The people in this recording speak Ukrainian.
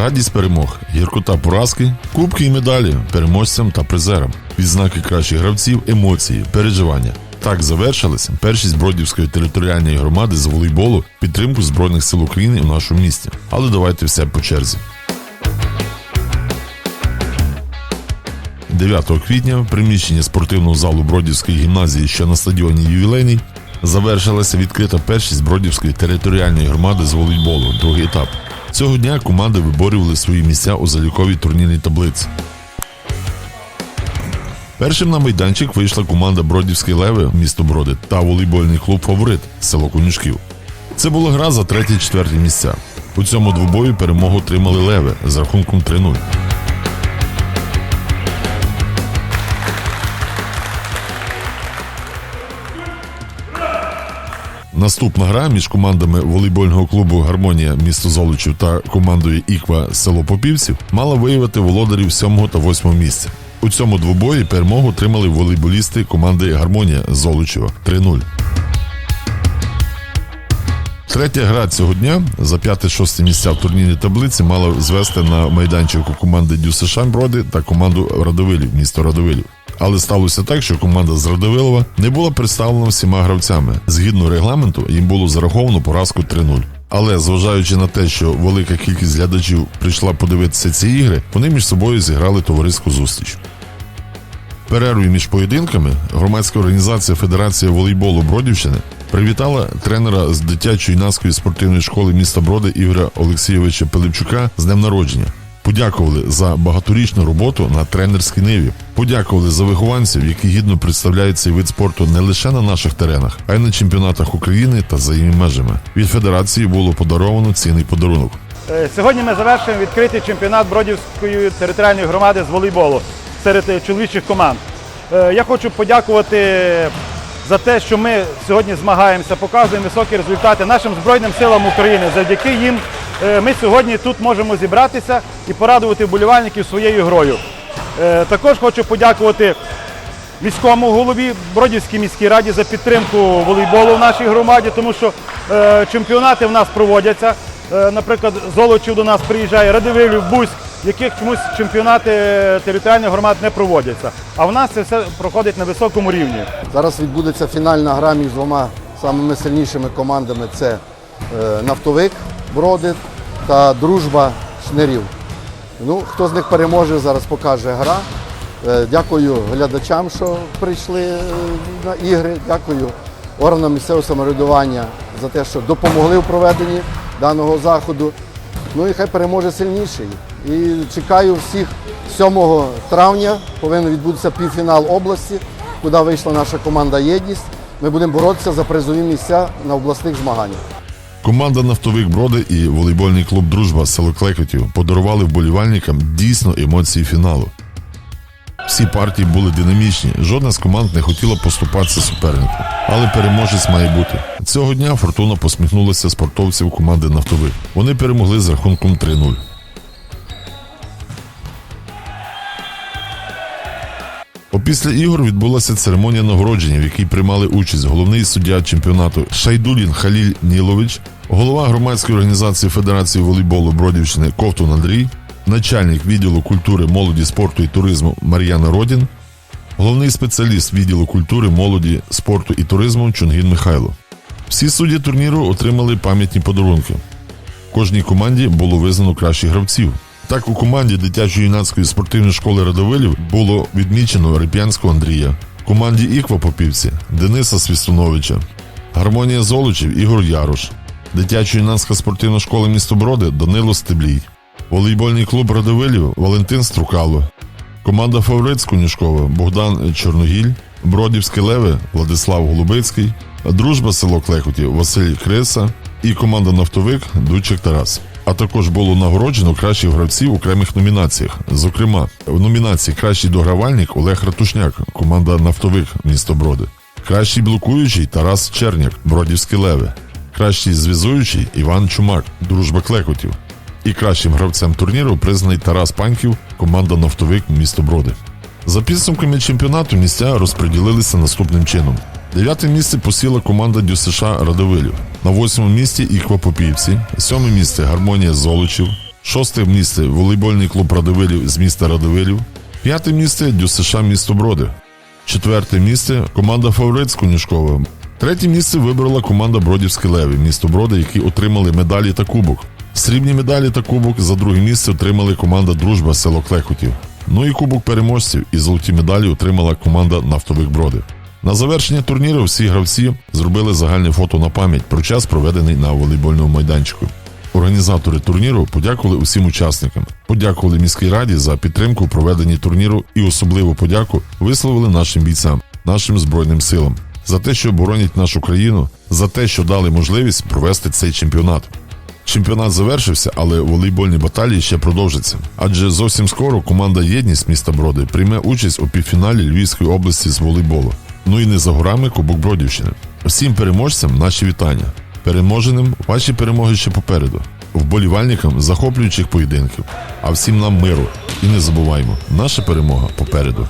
Радість перемог, гіркота поразки, кубки і медалі переможцям та призерам, відзнаки кращих гравців, емоції, переживання. Так завершилася першість Бродівської територіальної громади з волейболу підтримку Збройних сил України у нашому місті. Але давайте все по черзі. 9 квітня в приміщенні спортивного залу Бродівської гімназії, що на стадіоні Ювілейний, завершилася відкрита першість Бродівської територіальної громади з волейболу, другий етап. Цього дня команди виборювали свої місця у заліковій турнірній таблиці. Першим на майданчик вийшла команда Бродівські Леви, місто Броди, та волейбольний клуб Фаворит село Конюшків. Це була гра за третє-четверті місця. У цьому двобою перемогу отримали Леви з рахунком 3-0. Наступна гра між командами волейбольного клубу Гармонія місто Золочів та командою Іква село Попівців мала виявити володарів 7 та 8 місця. У цьому двобої перемогу отримали волейболісти команди Гармонія Золочева 3-0. Третя гра цього дня за 5-6 місця в турнірній таблиці мала звести на майданчику команди Дюсишань Броди та команду Радовилів, місто Радовилів. Але сталося так, що команда з Радовилова не була представлена всіма гравцями. Згідно регламенту, їм було зараховано поразку 3-0. Але зважаючи на те, що велика кількість глядачів прийшла подивитися ці ігри, вони між собою зіграли товариську зустріч. Перервою між поєдинками громадська організація Федерація волейболу Бродівщини привітала тренера з дитячо-юнацької спортивної школи міста Броди Ігоря Олексійовича Пилипчука з днем народження. Подякували за багаторічну роботу на тренерській ниві. Подякували за вихованців, які гідно представляють цей вид спорту не лише на наших теренах, а й на чемпіонатах України та за її межами. Від федерації було подаровано цінний подарунок. Е, Сьогодні ми завершуємо відкритий чемпіонат Бродівської територіальної громади з волейболу серед е, чоловічих команд. Е, Я хочу подякувати за те, що ми сьогодні змагаємося, показуємо високі результати нашим Збройним силам України. Завдяки їм ми сьогодні тут можемо зібратися і порадувати вболівальників своєю грою. Е, Також хочу подякувати міському голові Бродівській міській раді за підтримку волейболу в нашій громаді, тому що е, чемпіонати в нас проводяться. Е, наприклад, Золочів до нас приїжджає, Радивилів, Буськ, яких чомусь чемпіонати е, територіальних громад не проводяться. А в нас це все проходить на високому рівні. Зараз відбудеться фінальна гра між двома самими сильнішими командами це е, нафтовик Броди та дружба шнирів. Ну, хто з них переможе, зараз покаже гра. Е, Дякую глядачам, що прийшли е, на ігри. Дякую органам місцевого самоврядування за те, що допомогли в проведенні даного заходу. Ну і хай переможе сильніший. І чекаю всіх 7 травня. Повинен відбутися півфінал області, куди вийшла наша команда Єдність. Ми будемо боротися за призові місця на обласних змаганнях. Команда Нафтовик Броди і волейбольний клуб Дружба село Клекотів подарували вболівальникам дійсно емоції фіналу. Всі партії були динамічні, жодна з команд не хотіла поступатися супернику. Але переможець має бути. Цього дня Фортуна посміхнулася спортовців команди Нафтовик. Вони перемогли з рахунком 3-0. Опісля ігор відбулася церемонія нагородження, в якій приймали участь головний суддя чемпіонату Шайдулін Халіль Нілович, голова громадської організації Федерації волейболу Бродівщини Ковтун Андрій, начальник відділу культури, молоді, спорту і туризму Мар'яна Родін, головний спеціаліст відділу культури, молоді, спорту і туризму Чунгін Михайло. Всі судді турніру отримали пам'ятні подарунки. Кожній команді було визнано кращих гравців. Так у команді дитячо-юнацької спортивної школи Радовилів було відмічено Реп'янського Андрія, команді Іква Попівці Дениса Свістуновича, Гармонія Золочів Ігор Ярош, дитячо-юнацька спортивна школа місто Броди Данило Стеблій, волейбольний клуб Радовилів Валентин Струкало, команда Фаворит з Конюшкова Богдан Чорногіль, Бродівські Леви Владислав Голубицький, Дружба село Клекотів Василь Криса. І команда Нафтовик Дучик Тарас. А також було нагороджено кращих гравців у окремих номінаціях. Зокрема, в номінації Кращий догравальник Олег Ратушняк, команда Нафтовик місто Броди, кращий блокуючий Тарас Черняк, Бродівські Леви, кращий зв'язуючий Іван Чумак, Дружба Клекотів. І кращим гравцем турніру признаний Тарас Панків, команда Нафтовик місто Броди. За підсумками чемпіонату місця розподілилися наступним чином. Дев'яте місце посіла команда ДЮСШ Радовилів. На восьмому місці Іква Попівці, сьоме місце Гармонія Золочів, Шосте місце волейбольний клуб Радивилів з міста Радивилів. П'яте місце ДЮСШ місто Броди. Четверте місце команда Фаворит з Конюшкова. Третє місце вибрала команда Бродівські Леви, місто Броди, які отримали медалі та кубок. Срібні медалі та кубок за друге місце отримали команда Дружба село Клекотів. Ну і кубок переможців і золоті медалі отримала команда Нафтових Броди. На завершення турніру всі гравці зробили загальне фото на пам'ять про час, проведений на волейбольному майданчику. Організатори турніру подякували усім учасникам, подякували міській раді за підтримку у проведенні турніру і особливу подяку висловили нашим бійцям, нашим збройним силам за те, що боронять нашу країну, за те, що дали можливість провести цей чемпіонат. Чемпіонат завершився, але волейбольні баталії ще продовжаться. Адже зовсім скоро команда Єдність міста Броди прийме участь у півфіналі Львівської області з волейболу. Ну і не за горами Кубок Бродівщини. Всім переможцям наші вітання. Переможеним ваші перемоги ще попереду. Вболівальникам захоплюючих поєдинків. А всім нам миру. І не забуваймо, наша перемога попереду.